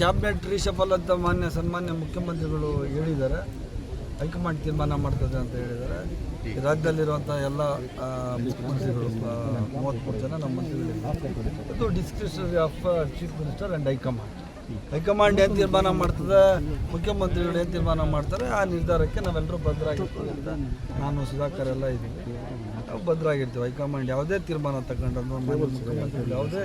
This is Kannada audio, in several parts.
ಕ್ಯಾಬಿನೆಟ್ ರೀಶಫಲ್ ಅಂತ ಮಾನ್ಯ ಸನ್ಮಾನ್ಯ ಮುಖ್ಯಮಂತ್ರಿಗಳು ಹೇಳಿದ್ದಾರೆ. ಹೈಕಮಾಂಡ್ ತೀರ್ಮಾನ ಮಾಡ್ತದೆ ಅಂತ ಹೇಳಿದ್ದಾರೆ. ರಾಜ್ಯದಲ್ಲಿರುವಂಥ ಎಲ್ಲ ಮುಖ್ಯಮಂತ್ರಿಗಳು ಮೂವತ್ತ್ಮೂರು ಜನ ನಮ್ಮ ಮಂತ್ರಿಗಳಿದ್ದಾರೆ ಅದು description of chief minister and high command high command ಏನು ತೀರ್ಮಾನ ಮಾಡ್ತದೆ ಮುಖ್ಯಮಂತ್ರಿಗಳು ಏನು ತೀರ್ಮಾನ ಮಾಡ್ತಾರೆ ಆ ನಿರ್ಧಾರಕ್ಕೆ ನಾವೆಲ್ಲರೂ ಭದ್ರಾಗಿರ್ತೀವಿ ಅಂತ ನಾನು ಸುಧಾಕರ್ ಎಲ್ಲ ಇದ್ದೀವಿ ನಾವು ಭದ್ರಾಗಿರ್ತೀವಿ. ಹೈಕಮಾಂಡ್ ಯಾವುದೇ ತೀರ್ಮಾನ ತಗೊಂಡ್ರು ಮುಖ್ಯಮಂತ್ರಿಗಳು ಯಾವುದೇ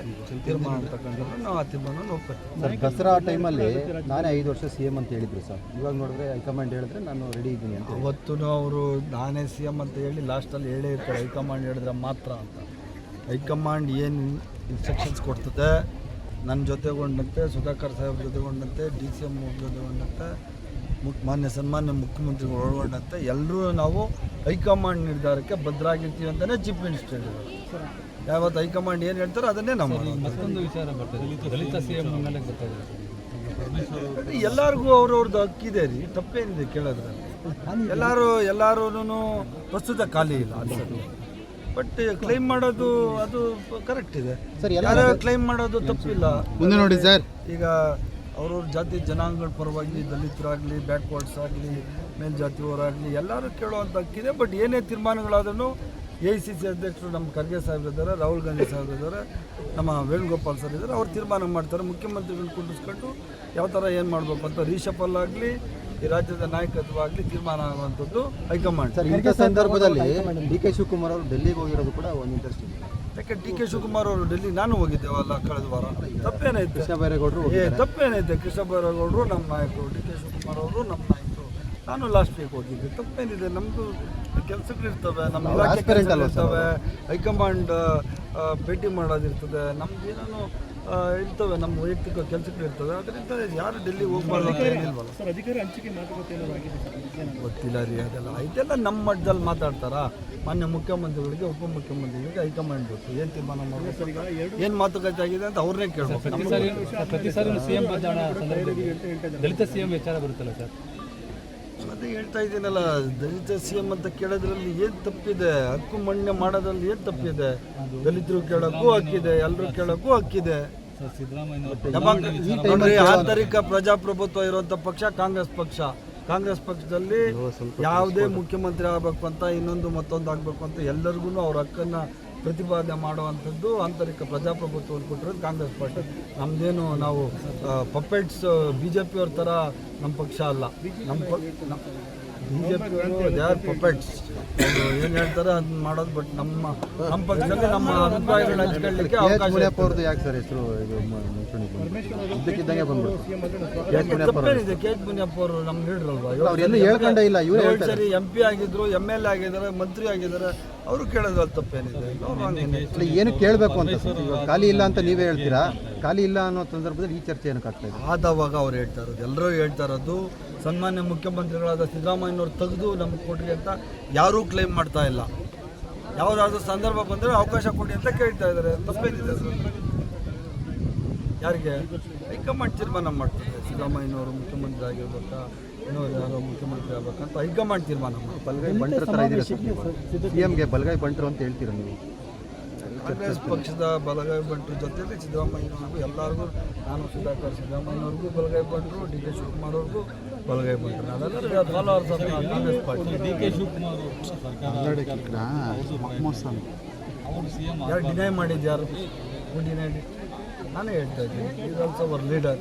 ತೀರ್ಮಾನ ತಗೊಂಡ್ರು ನಾವು ಆ ತೀರ್ಮಾನ ಸರ್ ದಸರಾ ಟೈಮಲ್ಲಿ ನಾನೇ ಐದು ವರ್ಷ ಸಿ ಎಂ ಅಂತ ಹೇಳಿದ್ರು ಸರ್. ಇವಾಗ ನೋಡಿದ್ರೆ ಹೈಕಮಾಂಡ್ ಹೇಳಿದ್ರೆ ನಾನು ರೆಡಿ ಇದ್ದೀನಿ ಅಂತ ಅವತ್ತು ಅವರು ನಾನೇ ಸಿ ಎಂ ಅಂತ ಹೇಳಿ ಲಾಸ್ಟಲ್ಲಿ ಹೇಳೇ ಇರ್ತಾರೆ ಹೈಕಮಾಂಡ್ ಹೇಳಿದ್ರೆ ಮಾತ್ರ ಅಂತ. ಹೈಕಮಾಂಡ್ ಏನು ಇನ್ಸ್ಟ್ರಕ್ಷನ್ಸ್ ಕೊಡ್ತದೆ ನನ್ನ ಜೊತೆಗೊಂಡಂತೆ ಸುಧಾಕರ್ ಸಾಹೇಬ್ ಜೊತೆಗೊಂಡಂತೆ ಡಿ ಸಿ ಎಂ ಜೊತೆಗೊಂಡಂತೆ ಮುಖ್ಯ ಮಾನ್ಯ ಸನ್ಮಾನ್ಯ ಮುಖ್ಯಮಂತ್ರಿಗಳು ಒಳಗೊಂಡಂತೆ ಎಲ್ಲರೂ ನಾವು ಹೈಕಮಾಂಡ್ ನಿರ್ಧಾರಕ್ಕೆ ಭದ್ರಾಗಿರ್ತೀವಿ ಅಂತಲೇ ಚೀಫ್ ಮಿನಿಸ್ಟರ್ ಹೇಳಿದರು. ಯಾವತ್ತು ಹೈಕಮಾಂಡ್ ಏನು ಹೇಳ್ತಾರೋ ಅದನ್ನೇ ನಾವು ಮತ್ತೊಂದು ವಿಚಾರ ಬರ್ತದೆ ಎಲ್ಲರಿಗೂ ಅವ್ರವ್ರದ್ದು ಹಕ್ಕಿದೆ ರೀ. ತಪ್ಪೇನಿದೆ ಕೇಳೋದ್ರಲ್ಲಿ. ಎಲ್ಲರೂ ಎಲ್ಲರೂ ಪ್ರಸ್ತುತ ಖಾಲಿ ಇಲ್ಲ. ಅನ್ಸುತ್ತೆ ಬಟ್ ಕ್ಲೈಮ್ ಮಾಡೋದು ಅದು ಕರೆಕ್ಟ್ ಇದೆ. ಸರ್, ಎಲ್ಲ ಯಾರು ಕ್ಲೈಮ್ ಮಾಡೋದು ತಪ್ಪಿಲ್ಲ. ಮುಂದೆ ನೋಡಿ ಸರ್. ಈಗ ಅವ್ರವ್ರ ಜಾತಿ ಜನಾಂಗಗಳ ಪರವಾಗಿ ದಲಿತರಾಗಲಿ ಬ್ಯಾಕ್ವರ್ಡ್ಸ್ ಆಗಲಿ ಮೇಲ್ಜಾತಿಯವರಾಗಲಿ ಎಲ್ಲರೂ ಕೇಳುವಂಥ ಹಕ್ಕಿದೆ ಬಟ್ ಏನೇ ತೀರ್ಮಾನಗಳಾದ್ರೂ ಎ ಸಿ ಸಿ ಅಧ್ಯಕ್ಷರು ನಮ್ಮ ಖರ್ಗೆ ಸಾಹೇಬ್ ಇದ್ದಾರೆ ರಾಹುಲ್ ಗಾಂಧಿ ಸಾಹೇಬ್ ಇದ್ದಾರೆ ನಮ್ಮ ವೇಣುಗೋಪಾಲ್ ಸರ್ ಇದ್ದಾರೆ. ಅವ್ರು ತೀರ್ಮಾನ ಮಾಡ್ತಾರೆ. ಮುಖ್ಯಮಂತ್ರಿಗಳನ್ನ ಕುಂಡಿಸ್ಕೊಂಡು ಯಾವ ಥರ ಏನು ಮಾಡಬೇಕು ಅಂತ ರೀಶಫಲ್ ಆಗಲಿ ಈ ರಾಜ್ಯದ ನಾಯಕತ್ವ ತೀರ್ಮಾನ ಆಗುವಂಥದ್ದು ಹೈಕಮಾಂಡ್. ಸರ್ ಇಂಥ ಸಂದರ್ಭದಲ್ಲಿ ಡಿ ಕೆ ಶಿವಕುಮಾರ್ ಅವರು ಡೆಲ್ಲಿಗೆ ಹೋಗಿರೋದು ಕೂಡ ಒಂದು ಇಂಟ್ರೆಸ್ಟ್ ಇದೆ. ಯಾಕೆ ಡಿ ಕೆ ಶಿವಕುಮಾರ್ ಅವರು ಡೆಲ್ಲಿ ನಾನು ಹೋಗಿದ್ದೇವಲ್ಲ ಕಳೆದ ವಾರ? ತಪ್ಪೇನೈತೆ ಕೃಷ್ಣ ಬೈರೇಗೌಡರು ಏ ತಪ್ಪೇನೈತೆ ಕೃಷ್ಣ ಬೈರೇಗೌಡರು ನಮ್ಮ ನಾಯಕರು ಡಿ ಕೆ ಶಿವಕುಮಾರ್ ಅವರು ನಮ್ಮ ನಾಯಕರು. ನಾನು ಲಾಸ್ಟ್ ವೀಕ್ ಹೋಗಿದ್ದೆ. ತಪ್ಪೇನಿದೆ. ನಮ್ಮದು ಕೆಲಸಗಳಿರ್ತವೆ ನಮ್ಮ ಇಲಾಖೆ ಇರ್ತವೆ. ಹೈಕಮಾಂಡ್ ಭೇಟಿ ಮಾಡೋದಿರ್ತದೆ. ನಮ್ದು ಏನೇನೋ ಇರ್ತವೆ ನಮ್ಮ ವೈಯಕ್ತಿಕ ಕೆಲಸಗಳಿರ್ತವೆ ಅದರಿಂದ ಯಾರು ಡೆಲ್ಲಿ ಹೋಗ್ಬಾರ್ದು ಅಂತ ಏನಿಲ್ವಲ್ಲ ಗೊತ್ತಿಲ್ಲ ರೀ ಅದೆಲ್ಲ. ಇದೆಲ್ಲ ನಮ್ಮ ಮಟ್ಟದಲ್ಲಿ ಮಾತಾಡ್ತಾರಾ? ಮಾನ್ಯ ಮುಖ್ಯಮಂತ್ರಿಗಳಿಗೆ ಉಪಮುಖ್ಯಮಂತ್ರಿಗಳಿಗೆ ಹೈಕಮಾಂಡ್ ಬೇಕು. ಏನು ತೀರ್ಮಾನ ಮಾಡಬೇಕು? ಏನು ಮಾತುಕತೆ ಆಗಿದೆ ಅಂತ ಅವ್ರನ್ನೇ ಕೇಳಬೇಕು. ಪ್ರತಿ ಸಾರಿ ಪ್ರತಿ ಸಾರಿ ಸಿ ಎಂ ಸಂದರ್ಭದಲ್ಲಿ? ದಲಿತ ಸಿಎಂ ವಿಚಾರ ಬರುತ್ತಲ್ಲ ಸರ್? ಅದೇ ಹೇಳ್ತಾ ಇದ್ದೀನಲ್ಲ ದಲಿತ ಸಿ ಎಂ ಅಂತ ಕೇಳೋದ್ರಲ್ಲಿ ಏನು ತಪ್ಪಿದೆ? ಹಕ್ಕು ಮಣ್ಣೆ ಮಾಡೋದ್ರಲ್ಲಿ ಏನು ತಪ್ಪಿದೆ? ದಲಿತರು ಕೇಳೋಕ್ಕೂ ಹಕ್ಕಿದೆ ಎಲ್ಲರೂ ಕೇಳೋಕ್ಕೂ ಹಕ್ಕಿದೆ. ನೋಡ್ರಿ ಆಂತರಿಕ ಪ್ರಜಾಪ್ರಭುತ್ವ ಇರುವಂತ ಪಕ್ಷ ಕಾಂಗ್ರೆಸ್ ಪಕ್ಷ. ಕಾಂಗ್ರೆಸ್ ಪಕ್ಷದಲ್ಲಿ ಯಾವುದೇ ಮುಖ್ಯಮಂತ್ರಿ ಆಗಬೇಕು ಅಂತ ಇನ್ನೊಂದು ಮತ್ತೊಂದು ಆಗಬೇಕು ಅಂತ ಎಲ್ಲರಿಗೂ ಅವ್ರ ಹಕ್ಕನ್ನು ಪ್ರತಿಪಾದನೆ ಮಾಡುವಂಥದ್ದು ಆಂತರಿಕ ಪ್ರಜಾಪ್ರಭುತ್ವವನ್ನು ಕೊಟ್ಟಿರೋದು ಕಾಂಗ್ರೆಸ್ ಪಾರ್ಟಿ. ನಮ್ಮದೇನು ನಾವು ಪಪ್ಪೆಟ್ಸ್ ಬಿ ಜೆ ಪಿಯವ್ರ ಥರ ನಮ್ಮ ಪಕ್ಷ ಅಲ್ಲ. ನಮ್ಮ ಬಿ ಜೆ ಪಿಯವರು ದೇ ಆರ್ ಪಪೆಟ್ಸ್ ಏನು ಹೇಳ್ತಾರೆ ಅದನ್ನ ಮಾಡೋದು ಬಟ್ ನಮ್ಮ ನಮ್ಮ ಪಕ್ಷದಲ್ಲಿ ನಮ್ಮ ಅಭಿಪ್ರಾಯಗಳನ್ನ ಹಂಚ್ಕೊಳ್ಳಿಕ್ಕೆ ಅವಕಾಶ ಅವ್ರದ್ದು ಯಾಕೆ ಸರ್ ಹೆಸರು ಇದು? ಇದ್ದಕ್ಕಿದ್ದಂಗೆ ಬಂದ್ಬಿಡ್ತು. ಕೆ ಎಚ್ ಮುನಿಯಪ್ಪ ಅವರು ತಪ್ಪೇನಿದೆ? ಕೆ ಎಚ್ ಮುನಿಯಪ್ಪ ಅವರು ನಮ್ಗೆ ಹೇಳಿರಲ್ವಾ ಅವ್ರು ಎಲ್ಲೂ ಹೇಳ್ಕೊಂಡೇ ಇಲ್ಲ ಇವರು ಏಳು ಸರಿ ಎಂ ಪಿ ಆಗಿದ್ರು ಎಂ ಎಲ್ ಎ ಆಗಿದ್ದಾರೆ ಮಂತ್ರಿ ಆಗಿದ್ದಾರೆ ಅವರು ಕೇಳೋದ್ರಲ್ಲಿ ತಪ್ಪೇನಿದೆ. ಏನು ಕೇಳಬೇಕು ಅಂತ ಸರ್? ಖಾಲಿ ಇಲ್ಲ ಅಂತ ನೀವೇ ಹೇಳ್ತೀರಾ? ಖಾಲಿ ಇಲ್ಲ ಅನ್ನೋ ಸಂದರ್ಭದಲ್ಲಿ ಈ ಚರ್ಚೆ ಏನಕ್ಕೆ ಆಗ್ತಾ ಇದೆ ಆದವಾಗ ಅವ್ರು ಹೇಳ್ತಾ ಇರೋದು. ಎಲ್ಲರೂ ಹೇಳ್ತಾ ಇರೋದು ಸನ್ಮಾನ್ಯ ಮುಖ್ಯಮಂತ್ರಿಗಳಾದ ಸಿದ್ದರಾಮಯ್ಯನವ್ರು ತೆಗೆದು ನಮ್ಗೆ ಕೊಡ್ರಿ ಅಂತ ಯಾರೂ ಕ್ಲೈಮ್ ಮಾಡ್ತಾ ಇಲ್ಲ. ಯಾವುದಾದ್ರೂ ಸಂದರ್ಭ ಬಂದರೆ ಅವಕಾಶ ಕೊಡಿ ಅಂತ ಕೇಳ್ತಾ ಇದ್ದಾರೆ. ತಪ್ಪೇನಿದೆ? ಯಾರಿಗೆ? ಹೈಕಮಾಂಡ್ ತೀರ್ಮಾನ ಮಾಡ್ತಾರೆ ಸಿದ್ದರಾಮಯ್ಯನವರು ಮುಖ್ಯಮಂತ್ರಿ ಆಗಿರ್ಬೇಕಾ ಇನ್ನೊಂದು ಯಾರೋ ಮುಖ್ಯಮಂತ್ರಿ ಆಗ್ಬೇಕಂತ ಹೈಕಮಾಂಡ್ ತೀರ್ಮಾನ ಮಾಡ್ತಾರೆ. ಬಲಗೈ ಬಂಟ್ರ ಥರ ಇದ್ದೀರಾ ಸರ್ ಸಿ ಎಮ್ಗೆ ಬಲಗೈ ಬಂಟ್ರು ಅಂತ ಹೇಳ್ತೀರಾ ನೀವು? ಕಾಂಗ್ರೆಸ್ ಪಕ್ಷದ ಬಲಗೈ ಬಂಟ್ರ ಜೊತೆಯಲ್ಲಿ ಸಿದ್ದರಾಮಯ್ಯನವ್ರಿಗೂ ಎಲ್ಲರಿಗೂ ನಾನು ಸುಧಾಕರ್ ಸಿದ್ದರಾಮಯ್ಯನವ್ರಿಗೂ ಬಲಗೈ ಭಟ್ರು ಡಿ ಕೆ ಶಿವಕುಮಾರ್ ಅವ್ರಿಗೂ ಬಲಗೈ ಭಟ್ರು. ನಾವೆಲ್ಲರೂ followers Congress party. D K Shivakumar ಯಾರು ಡಿನೈ ಮಾಡಿದ್ದು ಯಾರು ಡಿನೈ ನಾನೇ ಹೇಳ್ತಾ ಇದ್ದೀನಿ. Is also our leader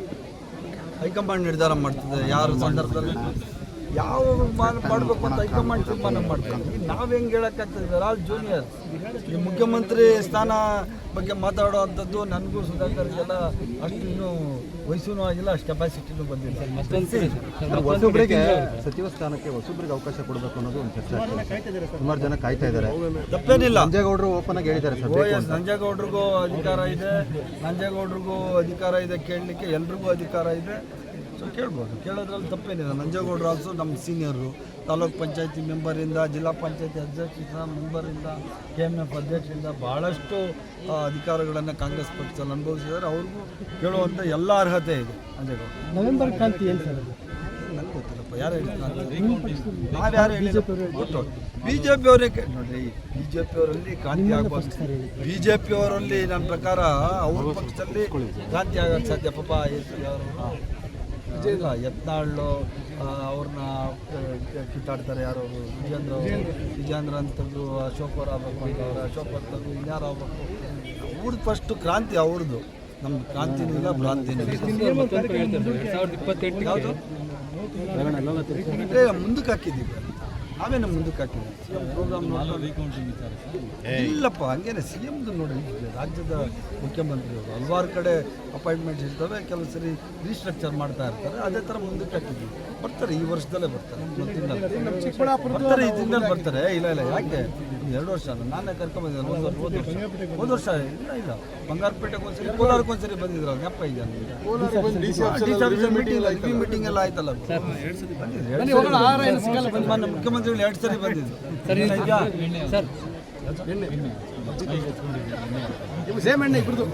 high command ನಿರ್ಧಾರ ಮಾಡ್ತದೆ ಯಾರು ಸಂದರ್ಭದಲ್ಲಿ? ಯಾವ ಮಾನ ಮಾಡಬೇಕು ಅಂತ ಹೈಕಮಾಂಡ್ ತೀರ್ಮಾನ ಮಾಡ್ತಾರೆ ಈಗ ನಾವು ಹೆಂಗೆ ಹೇಳೋಕ್ಕಾಗ್ತದೆ? ಆಲ್ ಜೂನಿಯರ್ ಈ ಮುಖ್ಯಮಂತ್ರಿ ಸ್ಥಾನ ಬಗ್ಗೆ ಮಾತಾಡೋವಂಥದ್ದು ನನಗೂ ಸುಧಾಕರ್ಗೆಲ್ಲ ಅಷ್ಟು ಇನ್ನೂ ವಯಸ್ಸೂ ಆಗಿಲ್ಲ ಅಷ್ಟು ಕೆಪಾಸಿಟಿನೂ ಬಂದಿಲ್ಲ. ಹೊಸೊಬ್ಬರಿಗೆ ಸಚಿವ ಸ್ಥಾನಕ್ಕೆ ಹೊಸೊಬ್ಬರಿಗೆ ಅವಕಾಶ ಕೊಡಬೇಕು ಅನ್ನೋದು ಒಂದು ಚರ್ಚೆ ಸುಮಾರು ಜನ ಕಾಯ್ತಾ ಇದ್ದಾರೆ. ತಪ್ಪೇನಿಲ್ಲ. ನಂಜೇಗೌಡರು ಓಪನ್ ಆಗಿ ಹೇಳಿದ್ದಾರೆ ಸರ್ ನಂಜೇಗೌಡ್ರಿಗೂ ಅಧಿಕಾರ ಇದೆ. ನಂಜೇಗೌಡ್ರಿಗೂ ಅಧಿಕಾರ ಇದೆ ಕೇಳಲಿಕ್ಕೆ ಎಲ್ರಿಗೂ ಅಧಿಕಾರ ಇದೆ. ಸೊ ಕೇಳ್ಬೋದು. ಕೇಳೋದ್ರಲ್ಲಿ ತಪ್ಪೇನಿಲ್ಲ. ನಂಜೇಗೌಡರು ಆಲ್ಸೋ ನಮ್ಮ ಸೀನಿಯರು ತಾಲೂಕ್ ಪಂಚಾಯತಿ ಮೆಂಬರಿಂದ ಜಿಲ್ಲಾ ಪಂಚಾಯತಿ ಅಧ್ಯಕ್ಷ ಮೆಂಬರಿಂದ ಕೆ ಎಂ ಎಫ್ ಅಧ್ಯಕ್ಷರಿಂದ ಭಾಳಷ್ಟು ಅಧಿಕಾರಗಳನ್ನು ಕಾಂಗ್ರೆಸ್ ಪಕ್ಷದಲ್ಲಿ ಅನುಭವಿಸಿದ್ದಾರೆ. ಅವ್ರಿಗೂ ಕೇಳುವಂಥ ಎಲ್ಲ ಅರ್ಹತೆ ಇದೆ ನಂಜೇಗೌಡ ನವೆಂಬರ್ ಕ್ರಾಂತಿ ಏನು ಸರ್ ನನಗೆ ಗೊತ್ತಿಲ್ಲಪ್ಪ. ಯಾರು ಹೇಳಿದ್ರು ನಾವು ಯಾರು ಗೊತ್ತು ಬಿ ಜೆ ಪಿ ಅವರಿಗೆ ನೋಡ್ರಿ ಬಿ ಜೆ ಪಿ ಅವರಲ್ಲಿ ಕ್ರಾಂತಿ ಆಗಬಹುದು ಬಿ ಜೆ ಪಿ ಅವರಲ್ಲಿ ನನ್ನ ಪ್ರಕಾರ ಅವ್ರ ಪಕ್ಷದಲ್ಲಿ ಕ್ರಾಂತಿ ಆಗೋಕ್ಕೆ ಸಾಧ್ಯ. ಪಾಪ ಅವರು ಇಲ್ಲ ಎತ್ನಾಳು ಅವ್ರನ್ನ ಕಿತ್ತಾಡ್ತಾರೆ ಯಾರು? ವಿಜೇಂದ್ರ. ವಿಜೇಂದ್ರ. ಆಗಬೇಕು ಅಶೋಕನ ಅಶೋಕ್ ಅವ್ರು ಆಗ್ಬೇಕು ಅಂತ ಅವ್ರು. ಅಶೋಕ್ ಅವ್ರು ಇನ್ಯಾರು ಆಗ್ಬೇಕು? ಅವ್ರದ್ದು ಫಸ್ಟ್ ಕ್ರಾಂತಿ ಅವ್ರದ್ದು ನಮ್ಮ ಕ್ರಾಂತಿನೂ ಇಲ್ಲ ಭ್ರಾಂತಿನೂ ಇಲ್ಲ. ಮುಂದಕ್ಕೆ ಹಾಕಿದ್ದೀವಿ. ನಾವೇನು ಮುಂದಕ್ಕೆ ಹಾಕಿದ್ದೀವಿ ಪ್ರೋಗ್ರಾಮ್ ಇಲ್ಲಪ್ಪ ಹಂಗೇನೆ ಸಿ ಎಮ್ದು ನೋಡಿ ರಾಜ್ಯದ ಮುಖ್ಯಮಂತ್ರಿಗಳು ಹಲವಾರು ಕಡೆ ಅಪಾಯಿಂಟ್ಮೆಂಟ್ಸ್ ಇರ್ತವೆ ಕೆಲವು ಸರಿ ರೀಸ್ಟ್ರಕ್ಚರ್ ಮಾಡ್ತಾ ಇರ್ತಾರೆ ಅದೇ ಥರ ಮುಂದಕ್ಕೆ ಹಾಕಿದ್ದೀವಿ ಬರ್ತಾರೆ ಈ ವರ್ಷದಲ್ಲೇ ಬರ್ತಾರೆ ಬರ್ತಾರೆ ಈ ತಿಂಗಳಲ್ಲಿ ಬರ್ತಾರೆ. ಇಲ್ಲ ಇಲ್ಲ ಯಾಕೆ? ಇದು ಎರಡು ವರ್ಷ ಅಲ್ಲ ನಾನೇ ಕರ್ಕೊಂಬಂದಿದ್ದೆ ಒಂದು ವರ್ಷ ಒಂದು ವರ್ಷ. ಒಂದು ವರ್ಷ ಇಲ್ಲ ಇಲ್ಲ. ಬಂಗಾರಪೇಟೆಗೆ ಒಂದ್ಸರಿ ಕೋಲಾರಕ್ಕೆ ಒಂದ್ಸರಿ ಬಂದಿದ್ರು ಅವ್ರು ನೆಪ ಇದೆ ಮೀಟಿಂಗ್ ಮೀಟಿಂಗ್ ಎಲ್ಲ ಆಯ್ತಲ್ಲ ಬಂದಿದ್ರು ಎರಡು ಸರಿ ಮಾನ್ಯ ಮುಖ್ಯಮಂತ್ರಿಗಳು ಎರಡು ಸರಿ ಬಂದಿದ್ರು. ಸರ್ ಸೇಮ್ ಎಣ್ಣೆ ಇಬ್ಬರದು